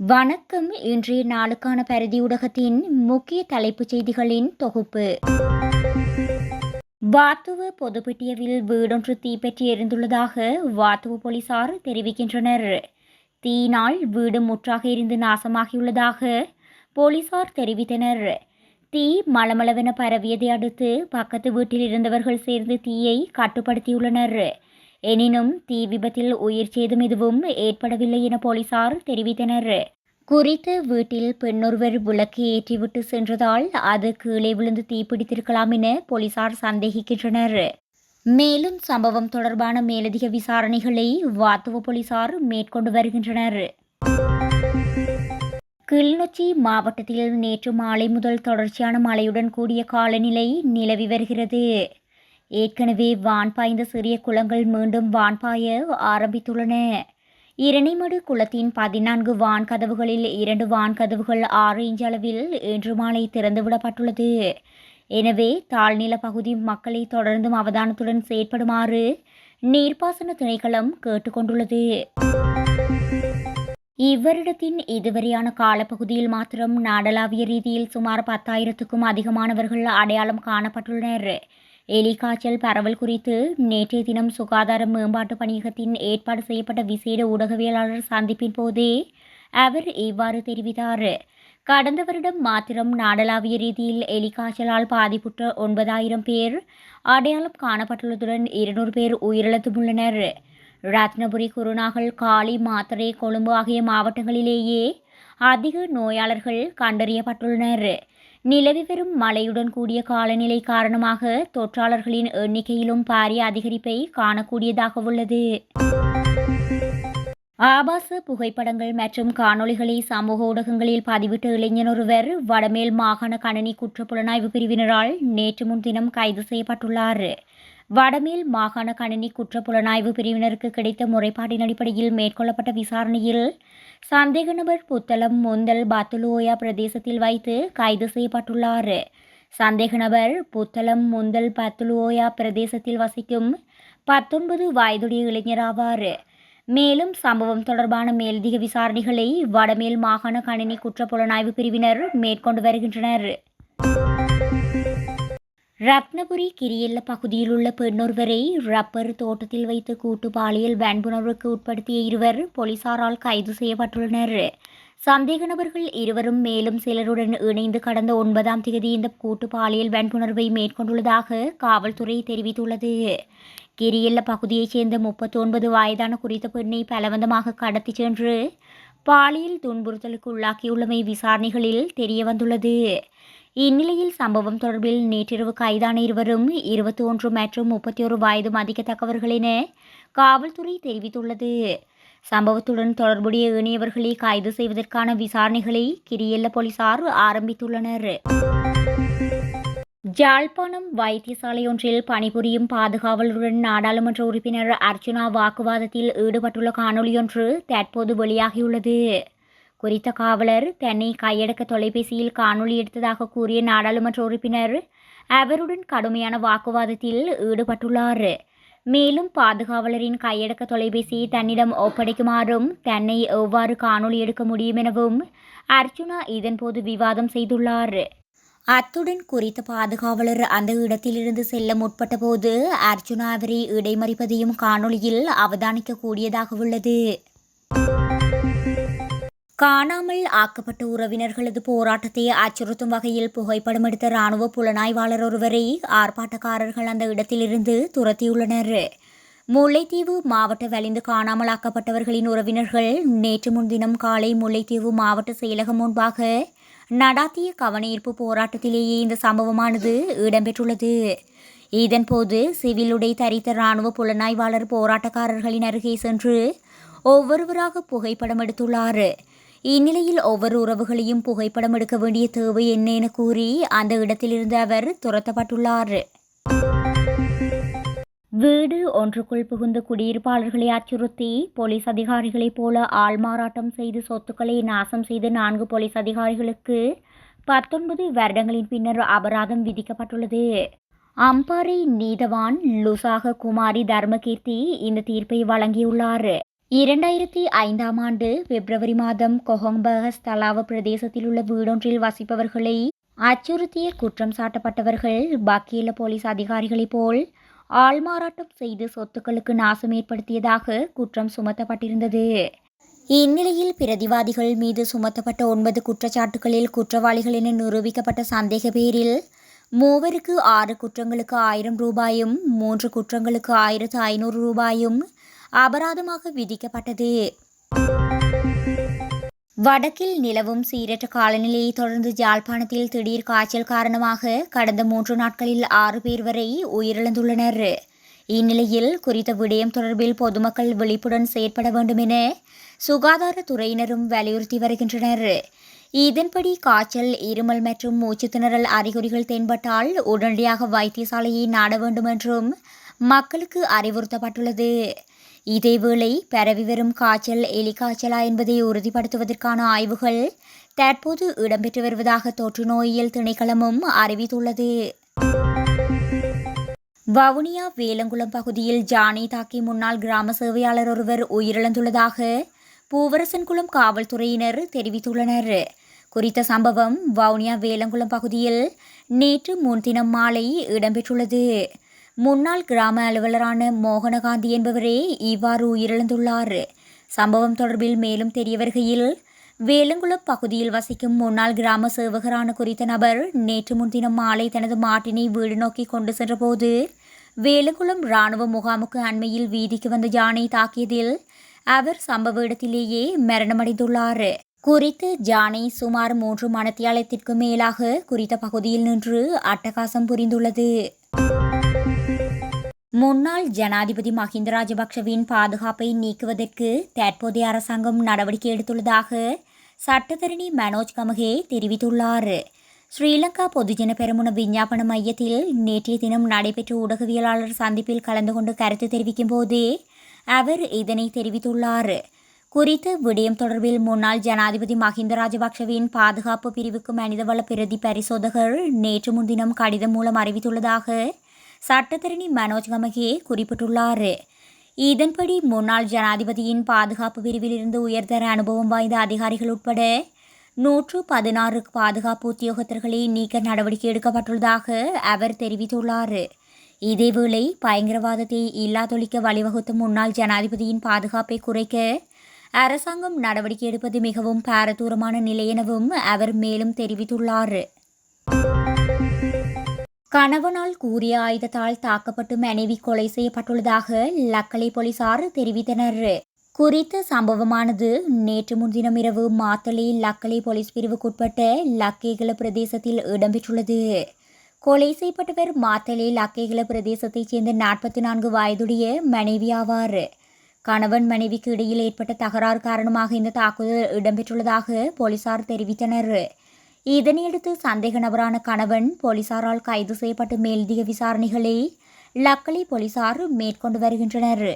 வணக்கம் இன்றைய நாளுக்கான பரிதி ஊடகத்தின் முக்கிய தலைப்புச் செய்திகளின் தொகுப்பு. வாத்துவ பொதுப்பட்டியவில் வீடொன்று தீப்பற்றி எரிந்துள்ளதாக வாத்துவ போலீசார் தெரிவிக்கின்றனர். தீயினால் வீடு முற்றாக இருந்து நாசமாகியுள்ளதாக போலீசார் தெரிவித்தனர். தீ மளமளவென பரவியதை அடுத்து பக்கத்து வீட்டில் இருந்தவர்கள் சேர்ந்து தீயை கட்டுப்படுத்தியுள்ளனர். எனினும் தீ விபத்தில் உயிர் சேதம் எதுவும் ஏற்படவில்லை என போலீசார் தெரிவித்தனர். குறித்த வீட்டில் பெண்ணொருவர் விளக்கு ஏற்றிவிட்டு சென்றதால் அது கீழே விழுந்து தீப்பிடித்திருக்கலாம் என போலீசார் சந்தேகிக்கின்றனர். மேலும் சம்பவம் தொடர்பான மேலதிக விசாரணைகளை வாத்துவ போலீசார் மேற்கொண்டு வருகின்றனர். கிளிநொச்சி மாவட்டத்தில் நேற்று மாலை முதல் தொடர்ச்சியான மழையுடன் கூடிய காலநிலை நிலவி வருகிறது. ஏற்கனவே வான் பாய்ந்த சிறிய குளங்கள் மீண்டும் வான்பாய ஆரம்பித்துள்ளன. இரணிமடு குளத்தின் பதினான்கு வான் கதவுகளில் இரண்டு வான் கதவுகள் ஆறு இன்ச் அளவில் இன்று மாலை திறந்துவிடப்பட்டுள்ளது எனவே தாழ்நில பகுதி மக்களை தொடர்ந்தும் அவதானத்துடன் செயற்படுமாறு நீர்ப்பாசன திணைக்களம் கேட்டுக்கொண்டுள்ளது. இவ்வருடத்தின் இதுவரையான காலப்பகுதியில் மாத்திரம் நாடளாவிய ரீதியில் சுமார் பத்தாயிரத்துக்கும் அதிகமானவர்கள் அடையாளம் காணப்பட்டுள்ளனர். எலிகாய்ச்சல் பரவல் குறித்து நேற்றைய தினம் சுகாதார மேம்பாட்டு பணியகத்தின் ஏற்பாடு செய்யப்பட்ட விசேட ஊடகவியலாளர் சந்திப்பின் போதே அவர் இவ்வாறு தெரிவித்தார். கடந்த வருடம் மாத்திரம் நாடளாவிய ரீதியில் எலிகாய்ச்சலால் பாதிப்புற்ற ஒன்பதாயிரம் பேர் அடையாளம் காணப்பட்டுள்ளதுடன் இருநூறு பேர் உயிரிழந்துள்ளனர். ரத்னபுரி குருநாகல் காளி மாத்தரை கொழும்பு ஆகிய மாவட்டங்களிலேயே அதிக நோயாளர்கள் கண்டறியப்பட்டுள்ளனர். நிலவி வரும் மழையுடன் கூடிய காலநிலை காரணமாக தொற்றாளர்களின் எண்ணிக்கையிலும் பாரிய அதிகரிப்பை காணக்கூடியதாக உள்ளது. ஆபாச புகைப்படங்கள் மற்றும் காணொளிகளை சமூக ஊடகங்களில் பதிவிட்ட இளைஞர் ஒருவர் வடமேல் மாகாண கணனி குற்றப்புலனாய்வு பிரிவினரால் நேற்று முன்தினம் கைது செய்யப்பட்டுள்ளார். வடமேல் மாகாண கணினி குற்றப்புலனாய்வு பிரிவினருக்கு கிடைத்த முறைப்பாட்டின் அடிப்படையில் மேற்கொள்ளப்பட்ட விசாரணையில் சந்தேக நபர் புத்தளம் முந்தல் பாத்துலோயா பிரதேசத்தில் வைத்து கைது செய்யப்பட்டுள்ளார். சந்தேக நபர் புத்தளம் முந்தல் பத்துலோயா பிரதேசத்தில் வசிக்கும் பத்தொன்பது வயதுடைய இளைஞராவார் மேலும் சம்பவம் தொடர்பான மேலதிக விசாரணைகளை வடமேல் மாகாண கணினி குற்றப்புலனாய்வு பிரிவினர் மேற்கொண்டு வருகின்றனர். ரத்னபுரி கிரியல்ல பகுதியில் உள்ள பெண்ணொருவரை ரப்பர் தோட்டத்தில் வைத்து கூட்டு பாலியல் வன்புணர்வுக்கு உட்படுத்திய இருவர் போலீசாரால் கைது செய்யப்பட்டுள்ளனர். சந்தேக நபர்கள் இருவரும் மேலும் சிலருடன் இணைந்து கடந்த ஒன்பதாம் தேதி இந்த கூட்டு பாலியல் வன்புணர்வை மேற்கொண்டுள்ளதாக காவல்துறை தெரிவித்துள்ளது. கிரியல்ல பகுதியைச் சேர்ந்த முப்பத்தொன்பது வயதான குறித்த பெண்ணை பலவந்தமாக கடத்தி சென்று பாலியல் துன்புறுத்தலுக்கு உள்ளாக்கியுள்ளமை விசாரணைகளில் தெரியவந்துள்ளது. இந்நிலையில் சம்பவம் தொடர்பில் நேற்றிரவு கைதான இருவரும் இருபத்தி ஒன்று மற்றும் முப்பத்தி ஒரு வயது மதிக்கத்தக்கவர்கள் என காவல்துறை தெரிவித்துள்ளது. சம்பவத்துடன் தொடர்புடைய இணையவர்களை கைது செய்வதற்கான விசாரணைகளை கிரியல்ல போலீசார் ஆரம்பித்துள்ளனர். ஜாழ்ப்பாணம் வைத்தியசாலை ஒன்றில் பணிபுரியும் பாதுகாவலருடன் நாடாளுமன்ற உறுப்பினர் அர்ச்சுனா வாக்குவாதத்தில் ஈடுபட்டுள்ள காணொலியொன்று தற்போது வெளியாகியுள்ளது. குறித்த காவலர் தன்னை கையடக்க தொலைபேசியில் காணொலி எடுத்ததாக கூறிய நாடாளுமன்ற உறுப்பினர் அவருடன் கடுமையான வாக்குவாதத்தில் ஈடுபட்டுள்ளார். மேலும் பாதுகாவலரின் கையடக்க தொலைபேசியை தன்னிடம் ஒப்படைக்குமாறும் தன்னை எவ்வாறு காணொலி எடுக்க முடியும் எனவும் அர்ஜுனா இதன்போது விவாதம் செய்துள்ளார். அத்துடன் குறித்த பாதுகாவலர் அந்த இடத்திலிருந்து செல்ல முற்பட்ட போது அர்ஜுனா அவரை இடைமறிப்பதையும் காணொலியில் அவதானிக்க கூடியதாக உள்ளது. காணாமல் ஆக்கப்பட்ட உறவினர்களது போராட்டத்தை அச்சுறுத்தும் வகையில் புகைப்படம் எடுத்த இராணுவ புலனாய்வாளர் ஒருவரை ஆர்ப்பாட்டக்காரர்கள் அந்த இடத்திலிருந்து துரத்தியுள்ளனர். முல்லைத்தீவு மாவட்ட வலிந்து காணாமல் ஆக்கப்பட்டவர்களின் உறவினர்கள் நேற்று முன்தினம் காலை முல்லைத்தீவு மாவட்ட செயலகம் முன்பாக நடாத்திய கவனஈர்ப்பு போராட்டத்திலேயே இந்த சம்பவமானது இடம்பெற்றுள்ளது. இதன்போது சிவிலுடை தரித்த இராணுவ புலனாய்வாளர் போராட்டக்காரர்களின் அருகே சென்று ஒவ்வொருவராக புகைப்படம் எடுத்துள்ளார். இந்நிலையில் ஒவ்வொரு உறவுகளையும் புகைப்படம் எடுக்க வேண்டிய தேவை என்ன என கூறி அந்த இடத்திலிருந்து அவர் துரத்தப்பட்டுள்ளார். வீடு ஒன்றுக்குள் புகுந்த குடியிருப்பாளர்களை அச்சுறுத்தி போலீஸ் அதிகாரிகளைப் போல ஆள்மாறாட்டம் செய்து சொத்துக்களை நாசம் செய்த நான்கு போலீஸ் அதிகாரிகளுக்கு பத்தொன்பது வருடங்களின் பின்னர் அபராதம் விதிக்கப்பட்டுள்ளது. அம்பாறை நீதவான் லுசாக குமாரி தர்மகீர்த்தி இந்த தீர்ப்பை வழங்கியுள்ளார். இரண்டாயிரத்தி ஐந்தாம் ஆண்டு பிப்ரவரி மாதம் கொஹொம்பகஸ் தலாவ பிரதேசத்தில் உள்ள வீடொன்றில் வசிப்பவர்களை அச்சுறுத்திய குற்றம் சாட்டப்பட்டவர்கள் பக்கீல போலீஸ் அதிகாரிகளைப் போல் ஆள்மாறாட்டம் செய்து சொத்துக்களுக்கு நாசம் ஏற்படுத்தியதாக குற்றம் சுமத்தப்பட்டிருந்தது. இந்நிலையில் பிரதிவாதிகள் மீது சுமத்தப்பட்ட ஒன்பது குற்றச்சாட்டுகளில் குற்றவாளிகள் என நிரூபிக்கப்பட்ட சந்தேக பேரில் மூவருக்கு ஆறு குற்றங்களுக்கு ஆயிரம் ரூபாயும் மூன்று குற்றங்களுக்கு ஆயிரத்து ஐநூறு ரூபாயும் அபராதமாக விதிக்கப்பட்டது. வடக்கில் நிலவும் சீரற்ற காலநிலையை தொடர்ந்து யாழ்ப்பாணத்தில் திடீர் காய்ச்சல் காரணமாக கடந்த மூன்று நாட்களில் ஆறு பேர் வரை உயிரிழந்துள்ளனர். இந்நிலையில் குறித்த விடயம் தொடர்பில் பொதுமக்கள் விழிப்புடன் செயற்பட வேண்டும் என சுகாதாரத்துறையினரும் வலியுறுத்தி வருகின்றனர். இதன்படி காய்ச்சல் இருமல் மற்றும் மூச்சுத்திணறல் அறிகுறிகள் தென்பட்டால் உடனடியாக வைத்தியசாலையை நாட வேண்டும் என்றும் மக்களுக்கு அறிவுறுத்தப்பட்டுள்ளது. இதேவேளை பரவி வரும் காய்ச்சல் எலிக்காய்ச்சலா என்பதை உறுதிப்படுத்துவதற்கான ஆய்வுகள் தற்போது இடம்பெற்று வருவதாக தொற்று நோயியல் திணைக்களமும் அறிவித்துள்ளது. வவுனியா வேலங்குளம் பகுதியில் ஜானை தாக்கி முன்னாள் கிராம சேவையாளர் ஒருவர் உயிரிழந்துள்ளதாக பூவரசன்குளம் காவல்துறையினர் தெரிவித்துள்ளனர். குறித்த சம்பவம் வவுனியா வேலங்குளம் பகுதியில் நேற்று முன்தினம் மாலை இடம்பெற்றுள்ளது. முன்னாள் கிராம அலுவலரான மோகனகாந்தி என்பவரே இவ்வாறு உயிரிழந்துள்ளார். சம்பவம் தொடர்பில் மேலும் தெரிய வருகையில் வேலங்குளம் பகுதியில் வசிக்கும் முன்னாள் கிராம சேவகரான குறித்த நபர் நேற்று முன்தினம் மாலை தனது மாட்டினை வீடு நோக்கி கொண்டு சென்றபோது வேலங்குளம் இராணுவ முகாமுக்கு அண்மையில் வீதிக்கு வந்த யானை தாக்கியதில் அவர் சம்பவ இடத்திலேயே மரணமடைந்துள்ளார். குறித்து ஜானை சுமார் மூன்று மணத்தியாலயத்திற்கு மேலாக குறித்த பகுதியில் நின்று அட்டகாசம் புரிந்துள்ளது. முன்னாள் ஜனாதிபதி மஹிந்த ராஜபக்ஷவின் பாதுகாப்பை நீக்குவதற்கு தற்போதைய அரசாங்கம் நடவடிக்கை எடுத்துள்ளதாக சட்டத்தரணி மனோஜ் கமகே தெரிவித்துள்ளார். ஸ்ரீலங்கா பொதுஜன பெருமுன விஞ்ஞாபன மையத்தில் நேற்றைய தினம் நடைபெற்ற ஊடகவியலாளர் சந்திப்பில் கலந்து கொண்டு கருத்து தெரிவிக்கும் போதே அவர் இதனை தெரிவித்துள்ளார். குறித்த விடயம் தொடர்பில் முன்னாள் ஜனாதிபதி மஹிந்த ராஜபக்ஷவின் பாதுகாப்பு பிரிவுக்கு மனிதவள பிரதி பரிசோதகர் நேற்று முன்தினம் கடிதம் மூலம் அறிவித்துள்ளதாக சட்டத்தரணி மனோஜ் கமகே குறிப்பிட்டுள்ளார். இதன்படி முன்னாள் ஜனாதிபதியின் பாதுகாப்பு பிரிவிலிருந்து உயர்தர அனுபவம் வாய்ந்த அதிகாரிகள் உட்பட நூற்று பதினாறு பாதுகாப்பு உத்தியோகத்தர்களை நீக்க நடவடிக்கை எடுக்கப்பட்டுள்ளதாக அவர் தெரிவித்துள்ளார். இதேவேளை பயங்கரவாதத்தை இல்லாதொழிக்க வழிவகுத்த முன்னாள் ஜனாதிபதியின் பாதுகாப்பை குறைக்க அரசாங்கம் நடவடிக்கை எடுப்பது மிகவும் பாரதூரமான நிலை எனவும் அவர் மேலும் தெரிவித்துள்ளார். கணவனால் கூறிய ஆயுதத்தால் தாக்கப்பட்டு மனைவி கொலை செய்யப்பட்டுள்ளதாக லக்கலை போலீசார் தெரிவித்தனர். குறித்த சம்பவமானது நேற்று முன்தினம் இரவு மாத்தளை லக்கலை போலீஸ் பிரிவுக்குட்பட்ட லக்கேகல பிரதேசத்தில் இடம்பெற்றுள்ளது. கொலை செய்யப்பட்டவர் மாத்தளை லக்கேகல பிரதேசத்தைச் சேர்ந்த நாற்பத்தி நான்கு வயதுடைய மனைவி ஆவார். கணவன் மனைவிக்கு இடையில் ஏற்பட்ட தகராறு காரணமாக இந்த தாக்குதல் இடம்பெற்றுள்ளதாக போலீசார் தெரிவித்தனர். இதனையடுத்து சந்தேக நபரான கணவன் போலீசாரால் கைது செய்யப்பட்டு மேலதிக விசாரணைகளை லக்கலை போலீசார் மேற்கொண்டு வருகின்றனர்.